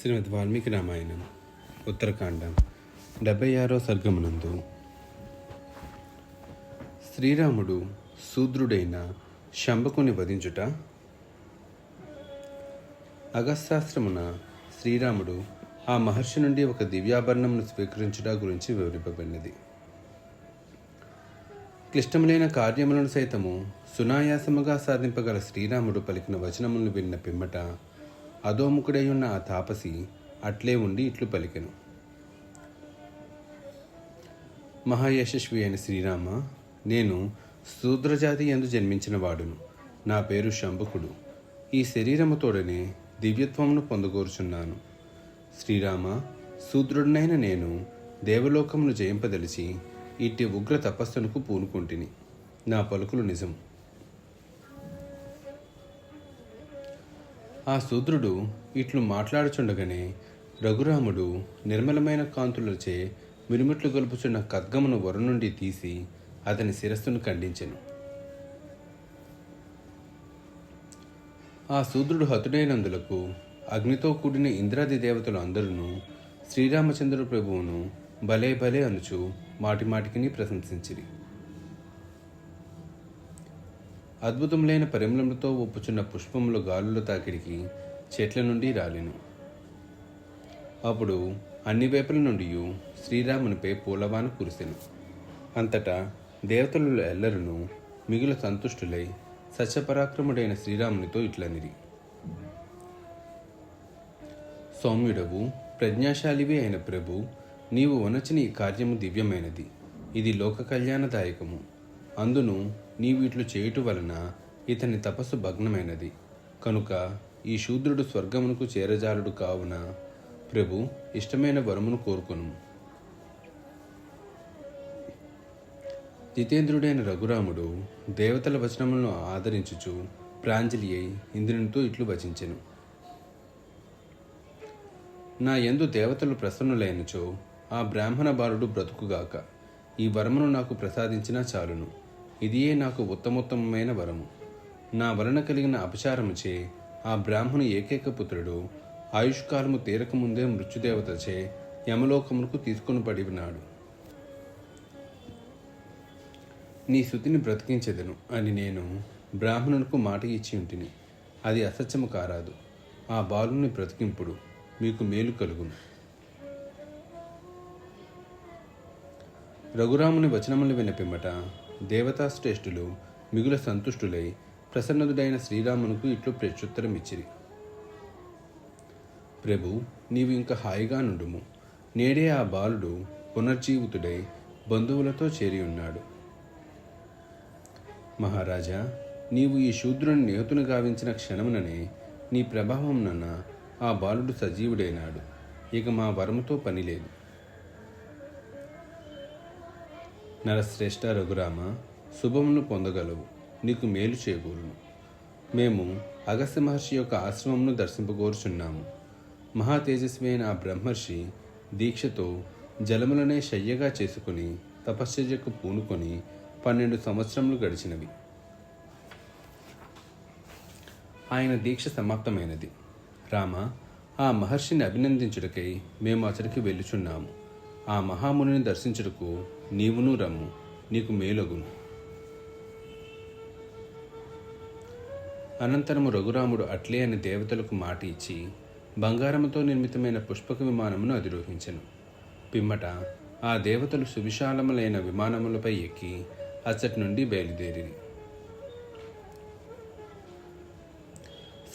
శ్రీమద్ వాల్మీకి రామాయణం ఉత్తరకాండం డెబ్బై ఆరో సర్గమునందు. శ్రీరాముడు శూద్రుడైన శంబకుని వధించుట అగస్శాస్త్రమున శ్రీరాముడు ఆ మహర్షి నుండి ఒక దివ్యాభరణమును స్వీకరించుట గురించి వివరింపబడినది. క్లిష్టములైన కార్యములను సైతము సునాయాసముగా సాధింపగల శ్రీరాముడు పలికిన వచనములను విన్న పిమ్మట అధోముఖుడై ఉన్న ఆ తాపసి అట్లే ఉండి ఇట్లు పలికెను. మహాయశస్వి అయిన శ్రీరామ నేను శూద్రజాతి ఎందు జన్మించిన వాడును. నా పేరు శంభుకుడు. ఈ శరీరముతోడనే దివ్యత్వమును పొందగోరుచున్నాను. శ్రీరామ శూద్రుడినైన నేను దేవలోకమును జయింపదలిచి ఇట్టి ఉగ్ర తపస్సునకు పూనుకుంటుని. నా పలుకులు నిజం. ఆ శూద్రుడు ఇట్లు మాట్లాడుచుండగానే రఘురాముడు నిర్మలమైన కాంతులచే మిరుమిట్లు గొలుపుచున్న ఖడ్గమును వరు నుండి తీసి అతని శిరస్సును ఖండించెను. ఆ శూద్రుడు హతుడైనందులకు అగ్నితో కూడిన ఇంద్రాది దేవతలు అందరూ శ్రీరామచంద్ర ప్రభువును భలే భలే అనుచు మాటిమాటికిని ప్రశంసించిరి. అద్భుతములైన పరిమళములతో ఒప్పుచున్న పుష్పములు గాలుల తాకిడికి చెట్ల నుండి రాలెను. అప్పుడు అన్ని వైపుల నుండి శ్రీరామునిపై పూలవాన కురిసెను. అంతటా దేవతలు ఎల్లరును మిగుల సంతుష్టులై సత్యపరాక్రముడైన శ్రీరామునితో ఇట్లనిరి. సౌమ్యుడవు ప్రజ్ఞాశాలివి అయిన ప్రభు నీవు వనచిన ఈ కార్యము దివ్యమైనది. ఇది లోక కళ్యాణదాయకము. అందును నీవిట్లు చేయుట వలన ఇతని తపస్సు భగ్నమైనది. కనుక ఈ శూద్రుడు స్వర్గమునకు చేరజాలుడు కావున ప్రభు ఇష్టమైన వరమును కోరుకును జితేంద్రుడైన రఘురాముడు దేవతల వచనములను ఆదరించుచు ప్రాంజలి అయి ఇంద్రునితో ఇట్లు వచించెను. నా ఎందు దేవతలు ప్రసన్నులైనచో ఆ బ్రాహ్మణ బాలుడు బ్రతుకుగాక ఈ వరమును నాకు ప్రసాదించినా చాలును. ఇదియే నాకు ఉత్తమోత్తమమైన వరము. నా వలన కలిగిన అపచారముచే ఆ బ్రాహ్మణు ఏకైక పుత్రుడు ఆయుష్కాలము తీరకముందే మృత్యుదేవతచే యమలోకమునకు తీసుకొని పడినాడు. నీ శృతిని బ్రతికించెదను అని నేను బ్రాహ్మణునికి మాట ఇచ్చి ఉంటిని. అది అసత్యము కారాదు. ఆ బాలుని బ్రతికింపుడు మీకు మేలు కలుగును. రఘురాముని వచనములు వినపిమ్మట దేవతాశ్రేష్ఠులు మిగుల సంతుష్టులై ప్రసన్నదుడైన శ్రీరామునకు ఇట్లు ప్రత్యుత్తరం ఇచ్చిరి ప్రభు నీవు ఇంకా హాయిగా నుండుము. నేడే ఆ బాలుడు పునర్జీవితుడై బంధువులతో చేరి ఉన్నాడు. మహారాజా నీవు ఈ శూద్రుని నిహతుని గావించిన క్షణముననే నీ ప్రభావం నన్న ఆ బాలుడు సజీవుడైనాడు. ఇక మా వరముతో పనిలేదు నరశ్రేష్ఠ రఘురామ శుభమును పొందగలవు. నీకు మేలు చేకూరును. మేము అగస్త్య మహర్షి యొక్క ఆశ్రమంను దర్శింపగోరుచున్నాము. మహా తేజస్వి అయిన ఆ బ్రహ్మర్షి దీక్షతో జలములనే శయ్యగా చేసుకుని తపశ్చర్యకు పూనుకొని పన్నెండు సంవత్సరములు గడిచినవి. ఆయన దీక్ష సమాప్తమైనది. రామ ఆ మహర్షిని అభినందించుటకై మేము అతడికి వెళ్ళుచున్నాము. ఆ మహామునిని దర్శించుటకు నీవును రమ్ము నీకు మేలగును. అనంతరము రఘురాముడు అట్లే అని దేవతలకు మాట ఇచ్చి బంగారముతో నిర్మితమైన పుష్పక విమానమును అధిరోహించెను. పిమ్మట ఆ దేవతలు సువిశాలములైన విమానములపై ఎక్కి అచ్చటి నుండి బయలుదేరి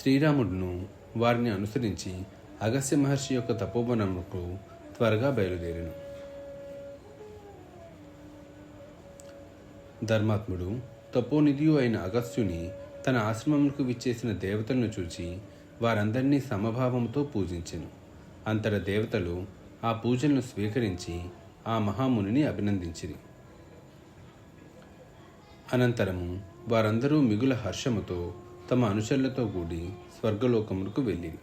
శ్రీరాముడును వారిని అనుసరించి అగస్య మహర్షి యొక్క తపోవనముకు త్వరగా బయలుదేరిను. ధర్మాత్ముడు తపోనిధియు అయిన అగస్త్యుని తన ఆశ్రమములకు విచ్చేసిన దేవతలను చూచి వారందరినీ సమభావంతో పూజించెను. అంతట దేవతలు ఆ పూజలను స్వీకరించి ఆ మహామునిని అభినందించిరి. అనంతరము వారందరూ మిగుల హర్షముతో తమ అనుచరులతో కూడి స్వర్గలోకములకు వెళ్ళిరి.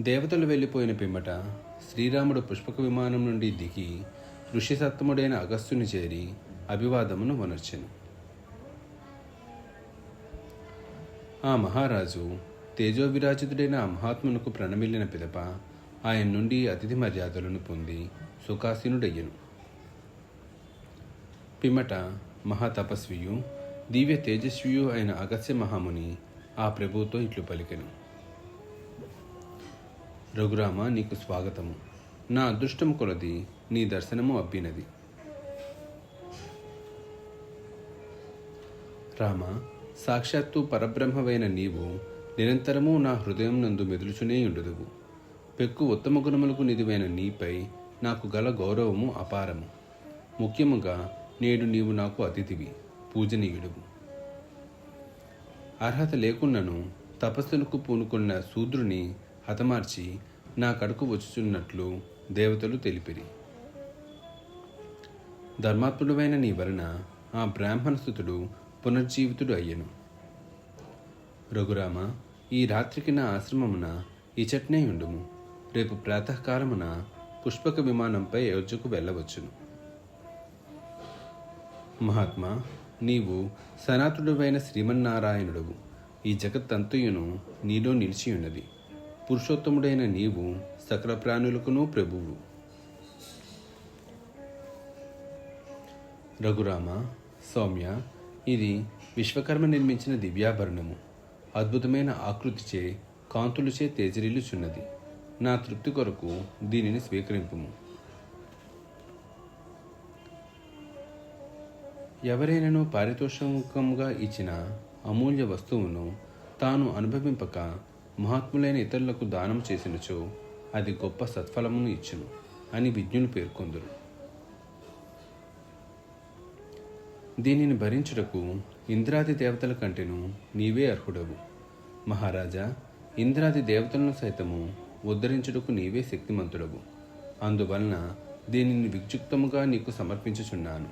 దేవతలు వెళ్ళిపోయిన పిమ్మట శ్రీరాముడు పుష్పక విమానం నుండి దిగి ఋషిసత్తముడైన అగస్త్యుని చేరి అభివాదమును వనర్చెను. ఆ మహారాజు తేజోవిరాజితుడైన ఆ మహాత్మునకు ప్రణమిల్లిన పిదప ఆయన నుండి అతిథి మర్యాదలను పొంది సుఖాసీనుడయ్యను పిమ్మట మహాతపస్వియు దివ్య తేజస్వియు అయిన అగస్య మహాముని ఆ ప్రభువుతో ఇట్లు పలికెను. రఘురామ నీకు స్వాగతము. నా అదృష్టము కొలది నీ దర్శనము అబ్బినది. రామ సాక్షాత్తు పరబ్రహ్మవైన నీవు నిరంతరము నా హృదయం నందు మెదులుచునే ఉండుదువు. పెక్కు ఉత్తమ గుణములకు నిధివైన నీపై నాకు గల గౌరవము అపారము. ముఖ్యముగా నేడు నీవు నాకు అతిథివి పూజనీయుడువు. అర్హత లేకున్నను తపస్సులకు పూనుకున్న శూద్రుని హతమార్చి నా కడుకు వచ్చుచున్నట్లు దేవతలు తెలిపిరి. ధర్మాత్ముడువైన నీ వలన ఆ బ్రాహ్మణస్థుతుడు పునర్జీవితుడు అయ్యను. రఘురామ ఈ రాత్రికి నా ఆశ్రమమున ఇచట్నే ఉండుము. రేపు ప్రాతకాలమున పుష్పక విమానంపై అయోధ్యకు వెళ్ళవచ్చును. మహాత్మా నీవు సనాతుడువైన శ్రీమన్నారాయణుడవు. ఈ జగత్తంతయును నీలో నిలిచి ఉన్నది పురుషోత్తముడైన నీవు సకల ప్రాణులకును ప్రభువు. రఘురామ సౌమ్య ఇది విశ్వకర్మ నిర్మించిన దివ్యాభరణము. అద్భుతమైన ఆకృతిచే కాంతులుచే తేజరిల్లుచున్నది. నా తృప్తి కొరకు దీనిని స్వీకరింపుము. ఎవరైనాను పారితోషికంగా ఇచ్చిన అమూల్య వస్తువును తాను అనుభవింపక మహాత్ములైన ఇతరులకు దానం చేసినచో అది గొప్ప సత్ఫలమును ఇచ్చును అని విజ్ఞులు పేర్కొందురు. దీనిని భరించుటకు ఇంద్రాది దేవతల కంటేను నీవే అర్హుడవు. మహారాజా ఇంద్రాది దేవతలను సైతము ఉద్ధరించుటకు నీవే శక్తిమంతుడవు. అందువలన దీనిని విక్షుప్తముగా నీకు సమర్పించుచున్నాను.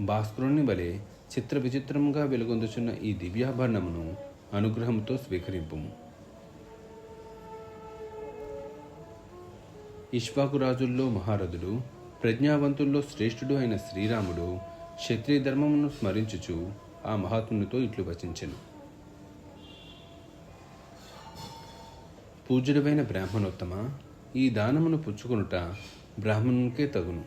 భాస్కరుణ్ణి వలె చిత్ర విచిత్రముగా వెలుగొందుచున్న ఈ దివ్యాభరణమును అనుగ్రహంతో స్వీకరింపుము. ఇష్వాకు రాజుల్లో మహారథుడు ప్రజ్ఞావంతుల్లో శ్రేష్ఠుడు అయిన శ్రీరాముడు క్షత్రియ ధర్మమును స్మరించుచు ఆ మహాత్మునితో ఇట్లు వచించెను. పూజ్యుడమైన బ్రాహ్మణోత్తమ ఈ దానమును పుచ్చుకొనుట బ్రాహ్మణునికే తగును.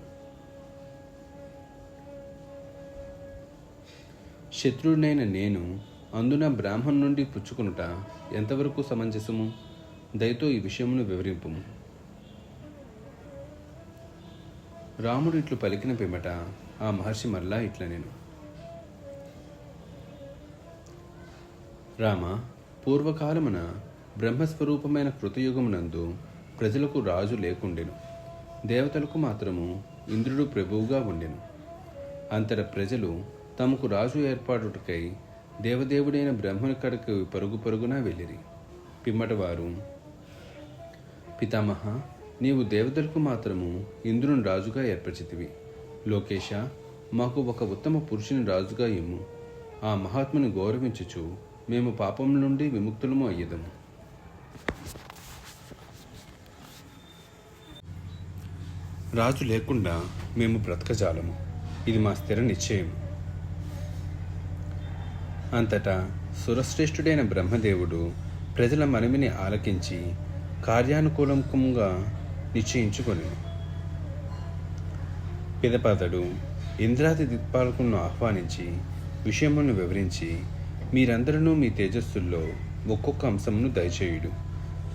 శత్రుడినైన నేను అందున బ్రాహ్మణ్ నుండి పుచ్చుకొనుట ఎంతవరకు సమంజసము? దయతో ఈ విషయమును వివరింపుము. రాముడు ఇట్లు పలికిన పిమ్మట ఆ మహర్షి మరలా ఇట్ల నేను. రామ పూర్వకాలమున బ్రహ్మస్వరూపమైన కృతయుగమునందు ప్రజలకు రాజు లేకుండెను. దేవతలకు మాత్రము ఇంద్రుడు ప్రభువుగా ఉండెను. అంతట ప్రజలు తమకు రాజు ఏర్పాటుకై దేవదేవుడైన బ్రహ్మను కడకు పరుగు పరుగున వెళ్ళిరి. పిమ్మట వారు పితామహ నీవు దేవతలకు మాత్రము ఇంద్రుని రాజుగా ఏర్పరిచితివి. లోకేష మాకు ఒక ఉత్తమ పురుషుని రాజుగా ఇమ్ము. ఆ మహాత్ముని గౌరవించుచు మేము పాపం నుండి విముక్తులము అయ్యదము. రాజు లేకుండా మేము బ్రతకజాలము. ఇది మా స్థిర నిశ్చయం అంతటా సురశ్రేష్ఠుడైన బ్రహ్మదేవుడు ప్రజల మనవిని ఆలకించి కార్యానుకూలంగా నిశ్చయించుకొని పిదపాతడు ఇంద్రాది దిక్పాలకులను ఆహ్వానించి విషయమును వివరించి మీరందరూ మీ తేజస్సుల్లో ఒక్కొక్క అంశమును దయచేయుడు.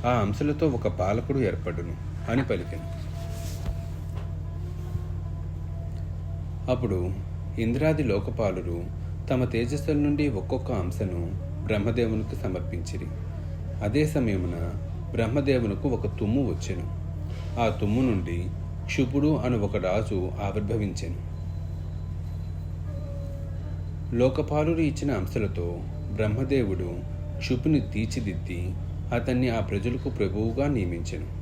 ఆ అంశలతో ఒక పాలకుడు ఏర్పడును అని పలికెను. అప్పుడు ఇంద్రాది లోకపాలురు తమ తేజస్సుల నుండి ఒక్కొక్క అంశను బ్రహ్మదేవునికి సమర్పించిరి. అదే సమయమున బ్రహ్మదేవునకు ఒక తుమ్ము వచ్చెను. ఆ తుమ్ము నుండి క్షుపుడు అను ఒక రాజు ఆవిర్భవించెను. లోకపాలుడు ఇచ్చిన అంశలతో బ్రహ్మదేవుడు క్షుపుని తీర్చిదిద్ది అతన్ని ఆ ప్రజలకు ప్రభువుగా నియమించెను.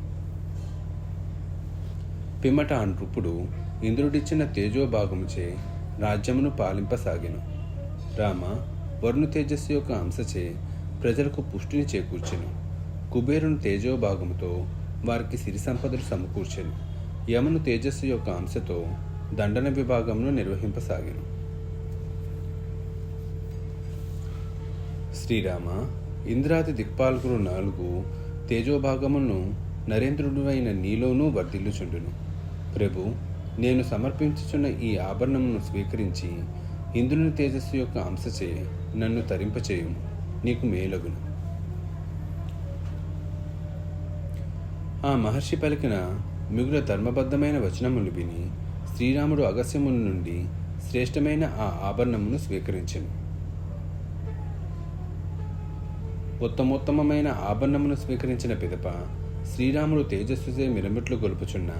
పిమ్మట ఆ నృపుడు ఇంద్రుడిచ్చిన తేజోభాగముచే రాజ్యమును పాలింపసాగెను. రామ వరుణ తేజస్సు యొక్క అంశచే ప్రజలకు పుష్టిని చేకూర్చెను. కుబేరుని తేజోభాగముతో వారికి సిరి సంపదలు సమకూర్చెను. యమును తేజస్సు యొక్క అంశతో దండన విభాగంను నిర్వహింపసాగాను. శ్రీరామ ఇంద్రాది దిక్పాలకులు నాలుగు తేజోభాగమును నరేంద్రుడు అయిన నీలోనూ వర్ధిల్లుచుండును. ప్రభు నేను సమర్పించుచున్న ఈ ఆభరణమును స్వీకరించి ఇంద్రుని తేజస్సు యొక్క అంశచే నన్ను తరింపచేయము. నీకు మేలగును. ఆ మహర్షి పలికిన మిగుల ధర్మబద్ధమైన వచనములు విని శ్రీరాముడు అగస్యముని నుండి శ్రేష్టమైన ఆ ఆభరణమును స్వీకరించను. ఉత్తమోత్తమైన ఆభరణమును స్వీకరించిన పిదప శ్రీరాముడు తేజస్సుసే మిరమిట్లు గొలుపుచున్న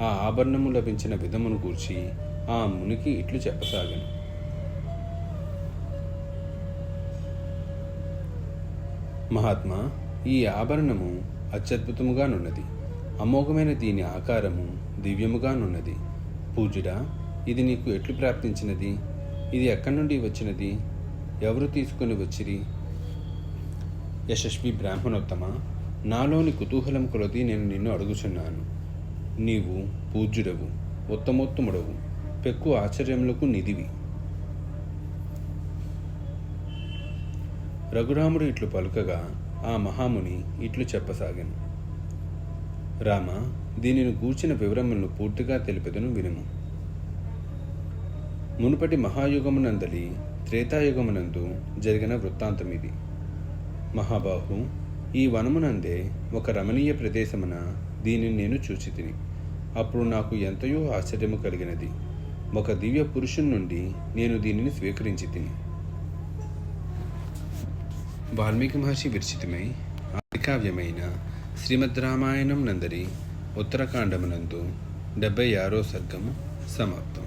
ఆ ఆభరణము లభించిన విధమును గూర్చి ఆ మునికి ఇట్లు చెప్పసాగను. మహాత్మా ఈ ఆభరణము అత్యద్భుతముగానున్నది. అమోఘమైన దీని ఆకారము దివ్యముగానున్నది. పూజుడా ఇది నీకు ఎట్లు ప్రాప్తించినది? ఇది ఎక్కడి నుండి వచ్చినది? ఎవరు తీసుకొని వచ్చిరి? యశస్వి బ్రాహ్మణోత్తమ నాలోని కుతూహలం కొలది నేను నిన్ను అడుగుచున్నాను. నీవు పూజ్యుడవు ఉత్తమోత్తముడవు పెక్కు ఆశ్చర్యములకు నిధివి. రఘురాముడు ఇట్లు పలుకగా ఆ మహాముని ఇట్లు చెప్పసాగాను. రామ దీనిని గూర్చిన వివరములను పూర్తిగా తెలిపెదను వినుము. మునుపటి మహాయుగమునందలి త్రేతాయుగమునందు జరిగిన వృత్తాంతం ఇది మహాబాహు ఈ వనమునందే ఒక రమణీయ ప్రదేశమున దీనిని నేను చూచి తిని అప్పుడు నాకు ఎంతయో ఆశ్చర్యము కలిగినది. ఒక దివ్య పురుషుని నుండి నేను దీనిని స్వీకరించి తిని వాల్మీకి మహర్షి విరచితమై ఆదికావ్యమైన శ్రీమద్ రామాయణం నందరి ఉత్తరకాండమునందు డెబ్బై ఆరో సర్గము సమాప్తం